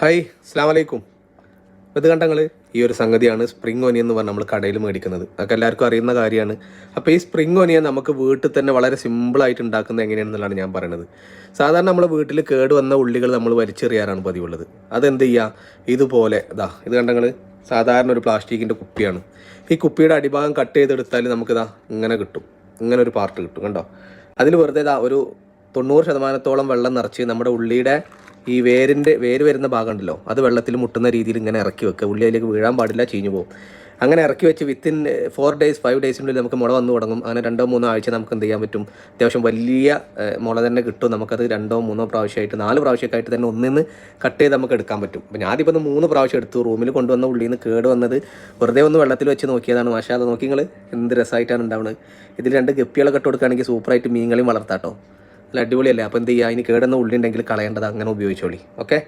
Hi അസ്സാം വലൈക്കും ഇത് കണ്ടങ്ങൾ ഈ ഒരു സംഗതിയാണ് സ്പ്രിംഗ് ഒനിയൻ എന്ന് പറഞ്ഞാൽ നമ്മൾ കടയിൽ മേടിക്കുന്നത്. അതൊക്കെ എല്ലാവർക്കും അറിയുന്ന കാര്യമാണ്. അപ്പോൾ ഈ സ്പ്രിംഗ് ഒനിയൻ നമുക്ക് വീട്ടിൽ തന്നെ വളരെ സിമ്പിളായിട്ട് ഉണ്ടാക്കുന്നത് എങ്ങനെയാണെന്നുള്ളതാണ് ഞാൻ പറയുന്നത് സാധാരണ നമ്മൾ വീട്ടിൽ കേട് വന്ന ഉള്ളികൾ നമ്മൾ വലിച്ചെറിയാറാണ് പതിവുള്ളത്. അതെന്ത് ചെയ്യുക ഇതുപോലെ ഇതാ ഇത് കണ്ടങ്ങൾ സാധാരണ ഒരു പ്ലാസ്റ്റിക്കിന്റെ കുപ്പിയാണ്. ഈ കുപ്പിയുടെ അടിഭാഗം കട്ട് ചെയ്തെടുത്താൽ നമുക്കിതാ ഇങ്ങനെ കിട്ടും. ഇങ്ങനെ ഒരു പാർട്ട് കിട്ടും കണ്ടോ? അതിൽ വെറുതെ ഇതാ ഒരു തൊണ്ണൂറ് ശതമാനത്തോളം വെള്ളം നിറച്ച് നമ്മുടെ ഉള്ളിയുടെ ഈ വേരിന്റെ വേര് വരുന്ന ഭാഗം ഉണ്ടല്ലോ അത് വെള്ളത്തിൽ മുട്ടുന്ന രീതിയിൽ ഇങ്ങനെ ഇറക്കി വെക്കുക. ഉള്ളി അതിലേക്ക് വീഴാൻ പാടില്ല ചീഞ്ഞു പോകും. അങ്ങനെ ഇറക്കി വെച്ച് വിത്തിൻ ഫോർ ഡേയ്സ് ഫൈവ് ഡേയ്സിനുള്ളിൽ നമുക്ക് മുള വന്നു തുടങ്ങും. അങ്ങനെ രണ്ടോ മൂന്നോ ആഴ്ച നമുക്ക് എന്ത് ചെയ്യാൻ പറ്റും? അത്യാവശ്യം വലിയ മുള തന്നെ കിട്ടും. നമുക്കത് രണ്ടോ മൂന്നോ പ്രാവശ്യമായിട്ട് നാല് പ്രാവശ്യമൊക്കെ ആയിട്ട് തന്നെ ഒന്നിന്ന് കട്ട് ചെയ്ത് നമുക്ക് എടുക്കാൻ പറ്റും. അപ്പോൾ ഞാനിപ്പോൾ ഒന്ന് മൂന്ന് പ്രാവശ്യം എടുത്തു. റൂമിൽ കൊണ്ടുവന്ന ഉള്ളിൽ നിന്ന് കേട് വന്നത് വെറുതെ ഒന്ന് വെള്ളത്തിൽ വെച്ച് നോക്കിയതാണ്. പക്ഷേ അത് നോക്കി നിങ്ങൾ എന്ത് രസമായിട്ടാണ് ഉണ്ടാവുന്നത് ഇതിൽ രണ്ട് ഗപ്പികളൊക്കെ ഇട്ട് കൊടുക്കുകയാണെങ്കിൽ സൂപ്പറായിട്ട് മീൻകളിയും വളർത്താട്ടോ നല്ല അടിപൊളിയല്ലേ? അപ്പോൾ എന്ത് ചെയ്യുക അതിന് കേടുന്ന ഉള്ളിണ്ടെങ്കിൽ കളയേണ്ടത് അങ്ങനെ ഉപയോഗിച്ചോളി. ഓക്കെ